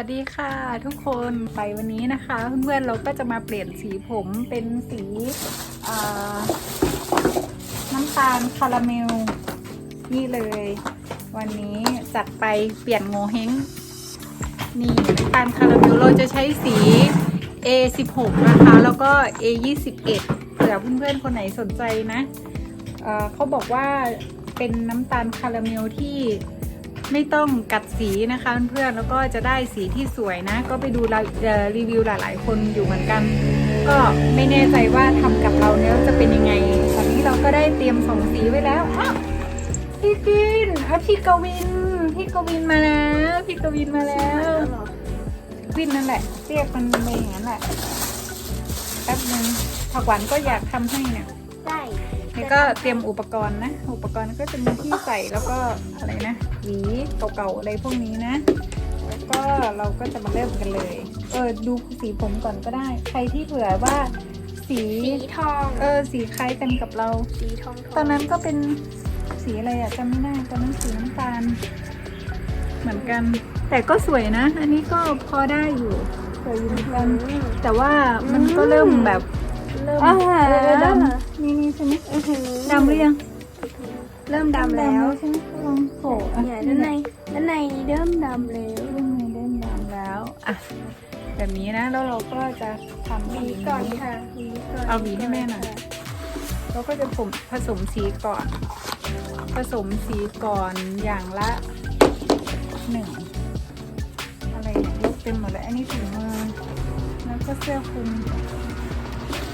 วัสดีค่ะทุกคนไปวันนี้นะคะ เพื่อนๆเราก็จะมาเปลี่ยนสีผมเป็นสีน้ำตาลคาราเมล นี่เลย วันนี้จัดไปเปลี่ยนโงเฮงนี่น้ำตาลคาราเมลเราจะใช้สี A16 นะคะ แล้วก็ A21 เผื่อเพื่อนๆคนไหนสนใจนะเขาบอกว่าเป็นน้ำตาลคาราเมลที่ ไม่ต้องกัดสีนะคะเพื่อนๆแล้วก็จะได้สีที่สวยนะ ก็ไปดูรีวิวหลาย ๆ คนอยู่เหมือนกัน ก็ไม่แน่ใจว่าทำกับเราเนี้ยจะเป็นยังไง ตอนนี้เราก็ได้เตรียมสองสีไว้แล้วอ้าวพี่กินอะพี่กวิน พี่กวินมาแล้วพี่กวินมาแล้ววินนั่นแหละเรียกมันไปอย่างนั้นแหละแป๊บนึงผักหวานก็อยากทำให้เนี่ย ก็เตรียมอุปกรณ์นะ อุปกรณ์ก็จะมีที่ใส่แล้วก็อะไรนะหวีเก่าๆอะไรพวกนี้นะ แล้วก็เราก็จะมาเริ่มกันเลย เออดูสีผมก่อนก็ได้ ใครที่เผื่อว่าสีสีทอง เออสีคล้ายกันกับเรา สีทองตอนนั้นก็เป็นสีอะไรอะจำไม่ได้ตอนนั้นสีน้ำตาล เหมือนกัน แต่ก็สวยนะ อันนี้ก็พอได้อยู่สวยอยู่เหมือนกันแต่ว่ามันก็เริ่มแบบเริ่มอ่าเออดำ นี่นี่ใช่ไหมอื้อหือดำหรือยัง เริ่มดำแล้วใช่ไหมลองโผล่อะเนี่ยด้านในด้านในเริ่มดำแล้วเริ่มในเริ่มดำแล้วอะแบบนี้นะแล้วเราก็จะทำหวีก่อนค่ะหวีก่อนเอาหวีให้แม่หน่อยเราก็จะผมผสมสีก่อน ผสมสีก่อนอย่างละหนึ่งอะไรเนี่ยยกเต็มหมดเลยอันนี้ถุงมือแล้วก็เสื้อคลุม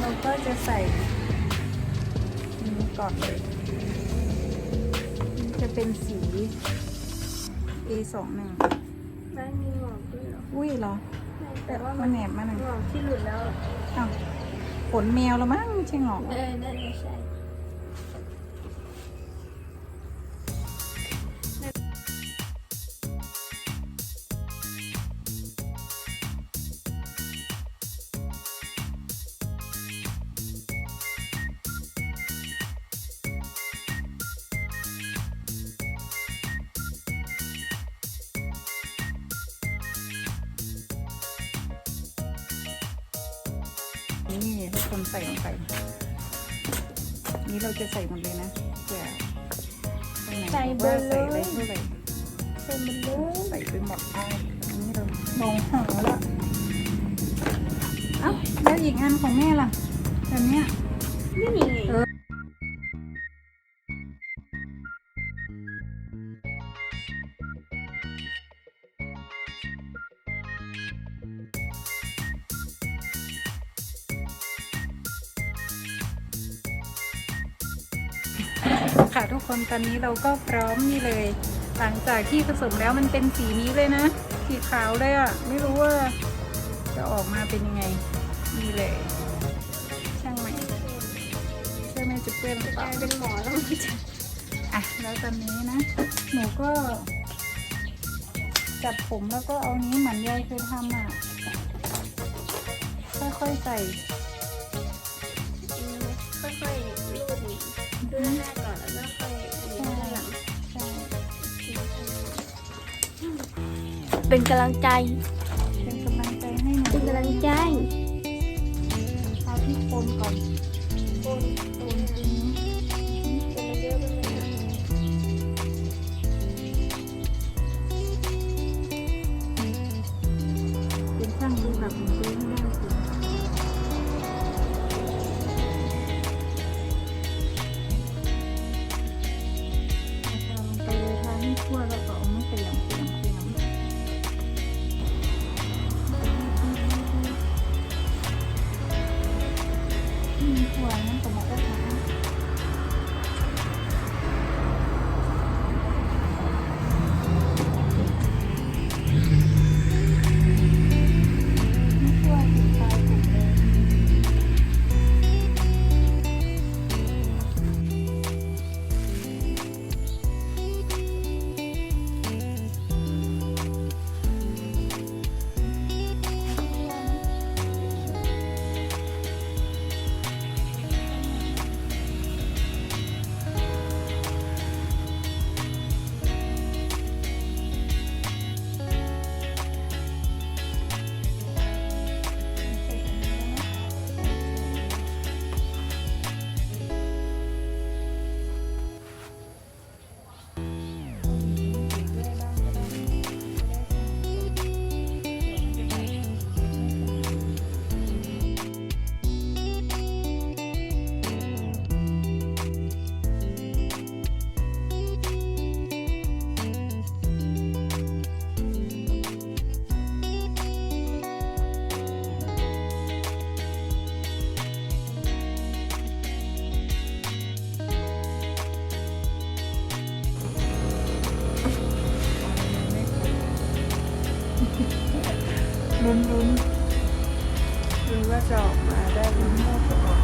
เราก็จะใส่อันนี้ ก่อนเลยนี่จะเป็นสี A สองหนึ่งบ้านมีหงอกด้วยเหรออุ้ยเหรอ แต่ว่ามันแหนบมาหน่อยหงอกที่หลุดแล้วอ้าวขนแมวแล้วมั้งไม่ใช่หรอก เออนั่นไม่ใช่ นี่ทุกคนใส่ลงไป นี่เราจะใส่หมดเลยนะเผื่อตรงไหนใส่เบอว่าร์เลใส่อะไรยเท่าไหร่ใส่มันเลยใส่ไปหมดเอาอันนี้เรามองหาแล้วเอ้าแล้วอีกอันของแม่ล่ะแบบเนี้ยไม่มีไง ค่ะทุกคนตอนนี้เราก็พร้อมนี่เลย หลังจากที่ผสมแล้วมันเป็นสีนี้เลยนะ สีขาวเลยอะ่ะ ไม่รู้ว่าจะออกมาเป็นยังไงนี่เลย ช่างไหมเชื่อไหมจะเปื้อนหรือเปกล่าลายเป็นหมอแล้วมันจะอะแล้วตอนนี้นะ หนูก็ จับผมแล้วก็เอานี้เหมือนยายเคยทำอะ ค่อยๆใส่ ค่อยๆรูดหนีรูดหน้า เป็นกำลังใจ เป็นกำลังใจให้หนูเป็นกำลังใจ ลุ้นลุ้นลุ้นว่าจะออกมาได้ลุ้นว่าจะออก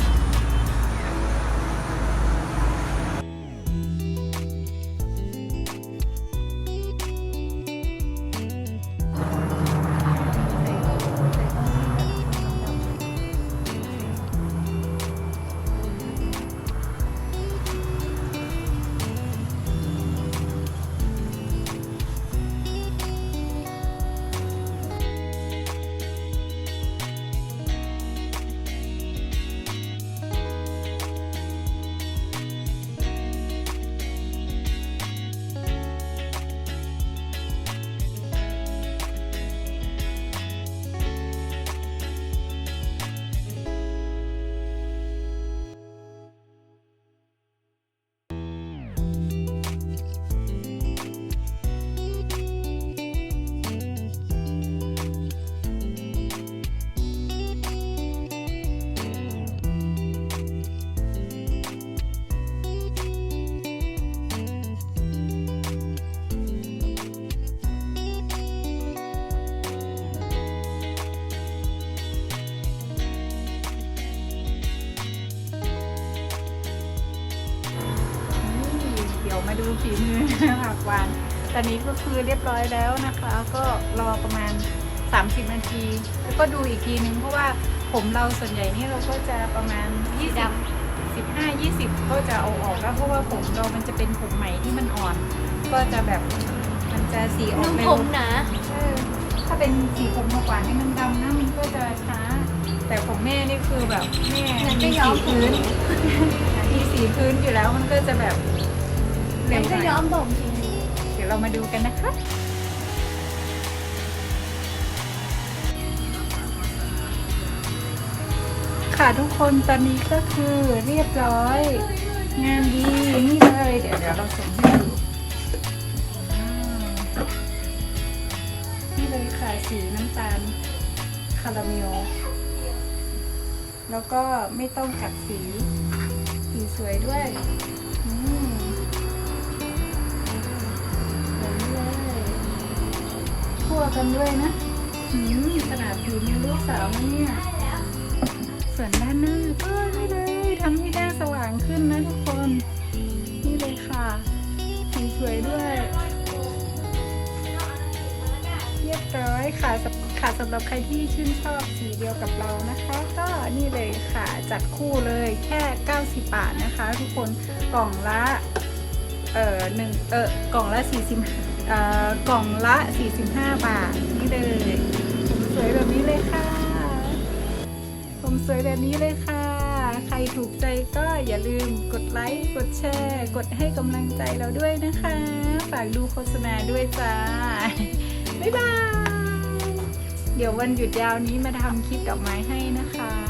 ดี๋ยวมาดูฝีมือผักหวาน ตอนนี้ก็คือเรียบร้อยแล้วนะคะ ก็รอประมาณ 30 นาที แล้วก็ดูอีกทีนึงเพราะว่าผมเราส่วนใหญ่นี่เราก็จะประมาณ20 15 20 ก็จะเอาออกแล้วเพราะว่าผมเรามันจะเป็นผมใหม่ที่มันอ่อน ก็จะแบบมันจะสีออนุ่กมเร็ผวมหนาเออถ้าเป็นสีผมมากกว่านี่มันดำนะมันก็จะช้า แต่ของแม่นี่คือแบบแม่งั้นก็มีย้อสีมผมพื้น มีสีพื้นอยู่แล้วมันก็จะแบบ เร็วนหก็น่อยย้อมผมทีเดี๋ยวเรามาดูกันนะคะค่ะทุกคนตอนนี้ก็คือเรียบร้อย งานดีนี่เลยเดี๋ยวเดี๋ยวเราส่งให้ดูนี่เลยค่ะสีน้ำตาลคาราเมลแล้วก็ไม่ต้องกัดสี สีสวยด้วย ทั่วกันด้วยนะหืมขนาดผิวมีลูกสาวนะเนี่ยส่วนด้านหน้าก็นี่เลยทำให้หน้าสว่างขึ้นนะทุกคน นี่เลยค่ะสีสวยด้วยเรียบร้อยค่ะค่ะสำหรับใครที่ชื่นชอบสีเดียวกับเรานะคะ ก็นี่เลยค่ะจัดคู่เลยแค่ 90 บาทนะคะ ทุกคนกล่องละเอ่อหนึ่งเออกล่องละสี่สิบเอ่อ กล่องละสี่สิบห้าบาท นี่เลย ผมสวยแบบนี้เลยค่ะ ผมสวยแบบนี้เลยค่ะ ใครถูกใจก็อย่าลืมกดไลค์ กดแชร์ กดให้กำลังใจเราด้วยนะคะ ฝากดูโฆษณาด้วยจ้า บ๊ายบาย เดี๋ยววันหยุดยาวนี้มาทำคลิปดอกไม้ให้นะคะ